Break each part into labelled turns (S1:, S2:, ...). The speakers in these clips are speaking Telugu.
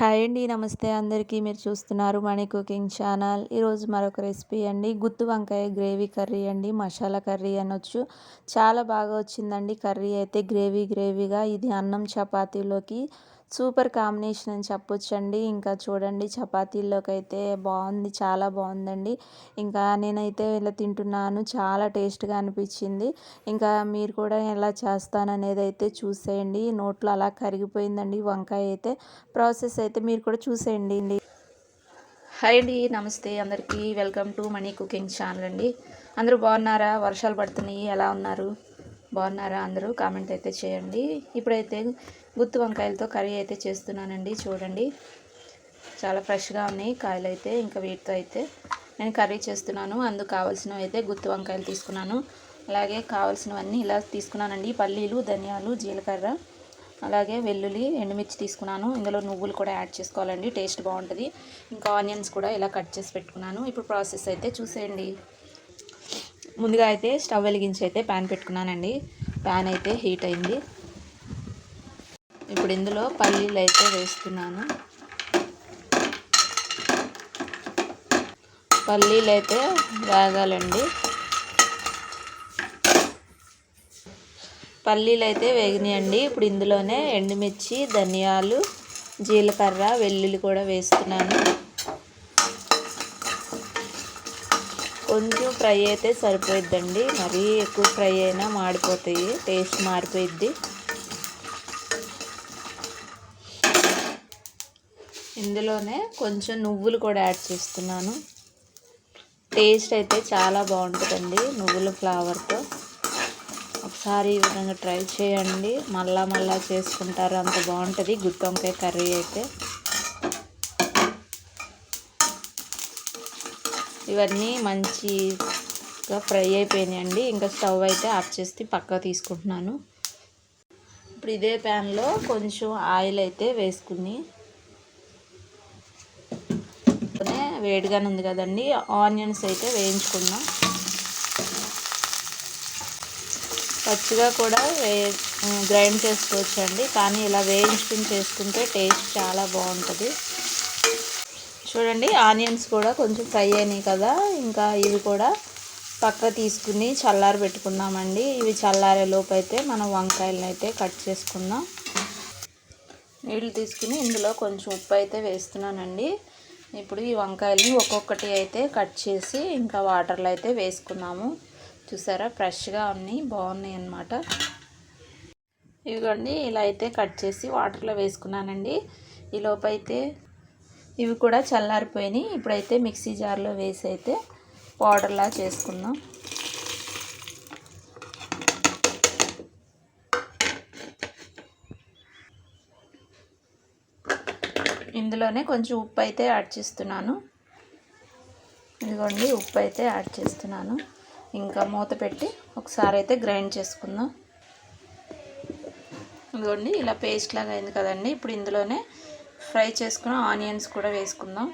S1: హాయ్ అండి నమస్తే అందరికీ. మీరు చూస్తున్నారు మనీ కుకింగ్ ఛానల్. ఈరోజు మరొక రెసిపీ అండి. గుత్తి వంకాయ గ్రేవీ కర్రీ అండి. మసాలా కర్రీ అనొచ్చు. చాలా బాగా వచ్చిందండి కర్రీ అయితే. గ్రేవీ గ్రేవీగా ఇది అన్నం చపాతీలోకి సూపర్ కాంబినేషన్ అని చెప్పొచ్చండి. ఇంకా చూడండి చపాతీల్లోకి అయితే బాగుంది చాలా బాగుందండి. ఇంకా నేనైతే ఇలా తింటున్నాను చాలా టేస్ట్గా అనిపించింది. ఇంకా మీరు కూడా ఎలా చేస్తాననేది అయితే చూసేయండి. నోట్లో అలా కరిగిపోయిందండి వంకాయ అయితే. ప్రాసెస్ అయితే మీరు కూడా చూసేయండి. హాయ్ అండి నమస్తే అందరికీ. Welcome to Mani cooking channel అండి. అందరూ బాగున్నారా? వర్షాలు పడుతున్నాయి ఎలా ఉన్నారు? బాగున్నారా అందరూ? కామెంట్ అయితే చేయండి. ఇప్పుడైతే గుత్తి వంకాయలతో కర్రీ అయితే చేస్తున్నానండి. చూడండి. చాలా ఫ్రెష్గా ఉన్నాయి కాయలు అయితే ఇంకా వీటితో అయితే నేను కర్రీ చేస్తున్నాను. అందుకు కావాల్సినవి అయితే గుత్తి వంకాయలు తీసుకున్నాను. అలాగే కావాల్సినవన్నీ ఇలా తీసుకున్నానండి. పల్లీలు ధనియాలు జీలకర్ర అలాగే వెల్లుల్లి ఎండుమిర్చి తీసుకున్నాను. ఇందులో నువ్వులు కూడా యాడ్ చేసుకోవాలండి. టేస్ట్ బాగుంటుంది. ఇంకా ఆనియన్స్ కూడా ఇలా కట్ చేసి పెట్టుకున్నాను. ఇప్పుడు ప్రాసెస్ అయితే చూసేయండి. ముందుగా అయితే స్టవ్ వెలిగించి అయితే ప్యాన్ పెట్టుకున్నానండి. ప్యాన్ అయితే హీట్ అయింది. ఇప్పుడు ఇందులో పల్లీలు అయితే వేస్తున్నాను. పల్లీలు అయితే వేగాలండి. పల్లీలు అయితే వేగినాయండి. ఇప్పుడు ఇందులోనే ఎండుమిర్చి ధనియాలు జీలకర్ర వెల్లుల్లి కూడా వేస్తున్నాను. కొంచెం ఫ్రై అయితే సరిపోయిద్దండి. మరీ ఎక్కువ ఫ్రై అయినా మాడిపోతాయి. టేస్ట్ మారిపోయిద్ది. ఇందులోనే కొంచెం నువ్వులు కూడా యాడ్ చేస్తున్నాను. టేస్ట్ అయితే చాలా బాగుంటుందండి నువ్వుల ఫ్లేవర్తో. ఒకసారి ఈ విధంగా ట్రై చేయండి. మళ్ళా మళ్ళా చేసుకుంటారు. అంత బాగుంటుంది. గుత్తొంకాయ కర్రీ అయితే. ఇవన్నీ మంచిగా ఫ్రై అయిపోయినాయండి. ఇంకా స్టవ్ అయితే ఆఫ్ చేసి పక్క తీసుకుంటున్నాను. ఇప్పుడు ఇదే ప్యాన్లో కొంచెం ఆయిల్ అయితే వేసుకుని వేడిగానే ఉంది కదండి. ఆనియన్స్ అయితే వేయించుకున్నాం పచ్చిగా కూడా వే గ్రైండ్ చేసుకోవచ్చండి. కానీ ఇలా వేయించుకుని చేసుకుంటే టేస్ట్ చాలా బాగుంటుంది. చూడండి ఆనియన్స్ కూడా కొంచెం ఫ్రై అయినాయి కదా ఇంకా ఇవి కూడా పక్క తీసుకుని చల్లారి పెట్టుకున్నామండి ఇవి చల్లారే లోపు అయితే మనం వంకాయలను అయితే కట్ చేసుకుందాం. నీళ్ళు తీసుకుని ఇందులో కొంచెం ఉప్పు అయితే వేస్తున్నానండి. ఇప్పుడు ఈ వంకాయలని ఒక్కొక్కటి అయితే కట్ చేసి ఇంకా వాటర్లో అయితే వేసుకున్నాము. చూసారా ఫ్రెష్గా ఉన్నాయి బాగున్నాయి అన్నమాట. ఇవిగోండి ఇలా అయితే కట్ చేసి వాటర్లో వేసుకున్నానండి. ఈ లోపైతే ఇవి కూడా చల్లారిపోయినాయి. ఇప్పుడైతే మిక్సీ జార్లో వేసి అయితే పౌడర్లా చేసుకుందాం. ఇందులోనే కొంచెం ఉప్పు అయితే యాడ్ చేస్తున్నాను. ఇదిగోండి ఉప్పు అయితే యాడ్ చేస్తున్నాను. ఇంకా మూత పెట్టి ఒకసారి అయితే గ్రైండ్ చేసుకుందాం. ఇదిగోండి ఇలా పేస్ట్ లాగా అయింది కదండి. ఇప్పుడు ఇందులోనే ఫ్రై చేసుకున్న ఆనియన్స్ కూడా వేసుకుందాం.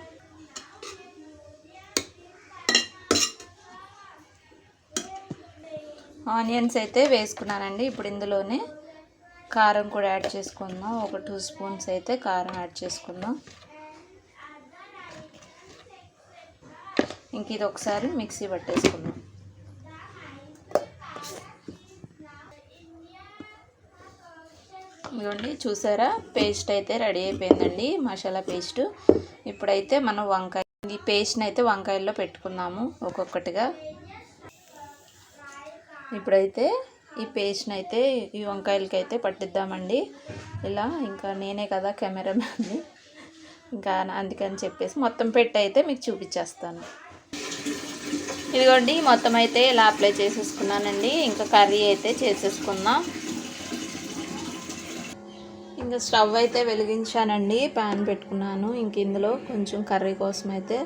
S1: ఆనియన్స్ అయితే వేసుకున్నానండి. ఇప్పుడు ఇందులోనే కారం కూడా యాడ్ చేసుకుందాం. ఒక టూ స్పూన్స్ అయితే కారం యాడ్ చేసుకుందాం. ఇంక ఇది ఒకసారి మిక్సీ పట్టేసుకుందాం. ఇదిగోండి చూసారా? పేస్ట్ అయితే రెడీ అయిపోయిందండి మసాలా పేస్ట్. ఇప్పుడైతే మనం వంకాయ ఈ పేస్ట్ని అయితే వంకాయల్లో పెట్టుకుందాము ఒక్కొక్కటిగా. ఇప్పుడైతే ఈ పేస్ట్ని అయితే ఈ వంకాయలకి అయితే పట్టిద్దామండి. ఇలా ఇంకా నేనే కదా కెమెరామ్యాన్ని. ఇంకా అందుకని చెప్పేసి మొత్తం పెట్టి అయితే మీకు చూపించేస్తాను. ఇదిగోండి మొత్తం అయితే ఇలా అప్లై చేసేసుకున్నానండి. ఇంకా కర్రీ అయితే చేసేసుకుందాం. ఇంకా స్టవ్ అయితే వెలిగించానండి. ప్యాన్ పెట్టుకున్నాను. ఇంక ఇందులో కొంచెం కర్రీ కోసం అయితే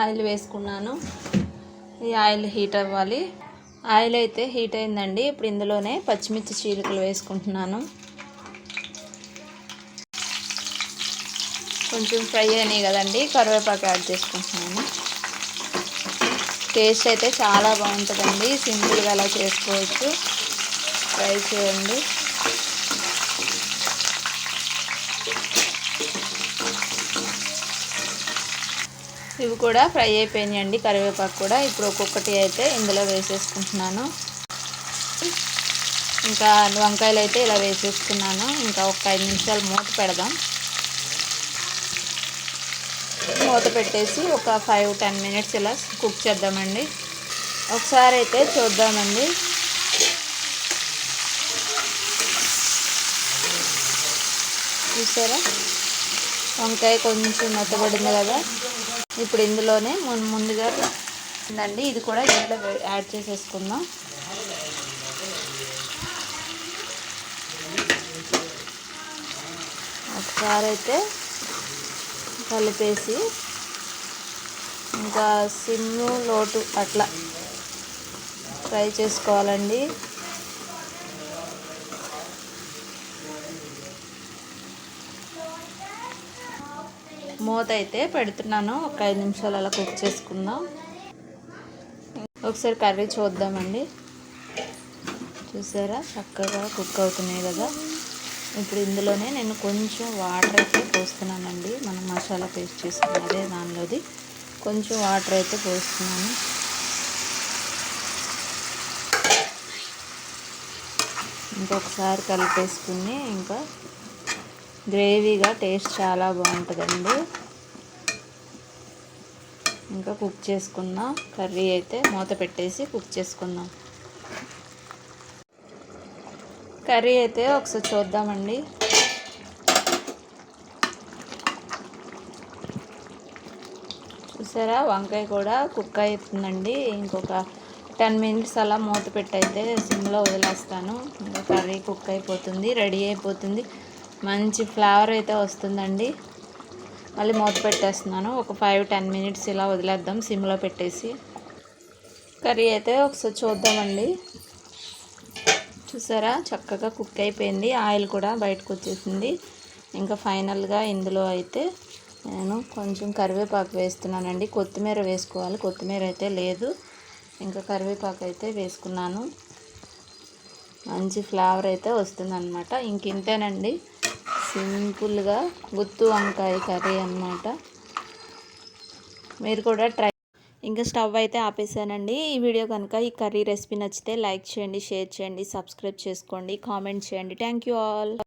S1: ఆయిల్ వేసుకున్నాను. ఈ ఆయిల్ హీట్ అవ్వాలి. ఆయిల్ అయితే హీట్ అయిందండి. ఇప్పుడు ఇందులోనే పచ్చిమిర్చి చీలికలు వేసుకుంటున్నాను. కొంచెం ఫ్రై అయినాయి కదండి. కరివేపాకు యాడ్ చేసుకుంటున్నాను. టేస్ట్ అయితే చాలా బాగుంటుందండి. సింపుల్గా అలా చేసుకోవచ్చు. ట్రై చేయండి. ఇవి కూడా ఫ్రై అయిపోయినాయండి. కరివేపాకు కూడా ఇప్పుడు ఒక్కొక్కటి అయితే ఇందులో వేసేసుకుంటున్నాను. ఇంకా వంకాయలు అయితే ఇలా వేసేసుకున్నాను. ఇంకా ఒక ఐదు నిమిషాలు మూత పెడదాం. మూత పెట్టేసి ఒక ఫైవ్ టెన్ మినిట్స్ ఇలా కుక్ చేద్దామండి. ఒకసారి అయితే చూద్దామండి. చూసారా? వంకాయ కొంచెం మెత్తబడింది కదా. ఇప్పుడు ఇందులోనే ముందుగా ఉందండి. ఇది కూడా ఇందులో యాడ్ చేసేసుకుందాం. ఒకసారి అయితే కలిపేసి ఇంకా సిమ్ లోటు అట్లా ఫ్రై చేసుకోవాలండి. మూత అయితే పెడుతున్నాను. ఒక ఐదు నిమిషాలు అలా కుక్ చేసుకుందాం. ఒకసారి కర్రీ చూద్దామండి. చూసారా? చక్కగా కుక్ అవుతున్నాయి కదా. ఇప్పుడు ఇందులోనే నేను కొంచెం వాటర్ అయితే పోస్తున్నానండి. మనం మసాలా పేస్ట్ చేసుకున్నదే దానిలోది. కొంచెం వాటర్ అయితే పోస్తున్నాను. ఇంకొకసారి కలిపేసుకుని ఇంకా గ్రేవీగా టేస్ట్ చాలా బాగుంటుందండి. ఇంకా కుక్ చేసుకుందాం కర్రీ అయితే మూత పెట్టేసి కుక్ చేసుకుందాం. కర్రీ అయితే ఒకసారి చూద్దామండి. చూసారా? వంకాయ కూడా కుక్ అవుతుందండి. ఇంకొక టెన్ మినిట్స్ అలా మూత పెట్టయితే సిమ్లో వదిలేస్తాను. ఇంకా కర్రీ కుక్ అయిపోతుంది రెడీ అయిపోతుంది. మంచి ఫ్లేవర్ అయితే వస్తుందండి. మళ్ళీ మూత పెట్టేస్తున్నాను. ఒక ఫైవ్ టెన్ మినిట్స్ ఇలా వదిలేద్దాం. సిమ్లో పెట్టేసి. కర్రీ అయితే ఒకసారి చూద్దామండి. చూసారా? చక్కగా కుక్ అయిపోయింది. ఆయిల్ కూడా బయటకు వచ్చేసింది. ఇంకా ఫైనల్గా ఇందులో అయితే నేను కొంచెం కరివేపాకు వేస్తున్నానండి. కొత్తిమీర వేసుకోవాలి. కొత్తిమీర అయితే లేదు. ఇంకా కరివేపాకు అయితే వేసుకున్నాను. మంచి ఫ్లేవర్ అయితే వస్తుందన్నమాట. ఇంక ఇంతేనండి. సింపుల్గా గుత్తు వంకాయ కర్రీ అనమాట మీరు కూడా ట్రై ఇంకా స్టవ్ అయితే ఆపేసానండి. ఈ వీడియో కనుక ఈ కర్రీ రెసిపీ నచ్చితే లైక్ చేయండి షేర్ చేయండి సబ్స్క్రైబ్ చేసుకోండి కామెంట్ చేయండి. Thank you all.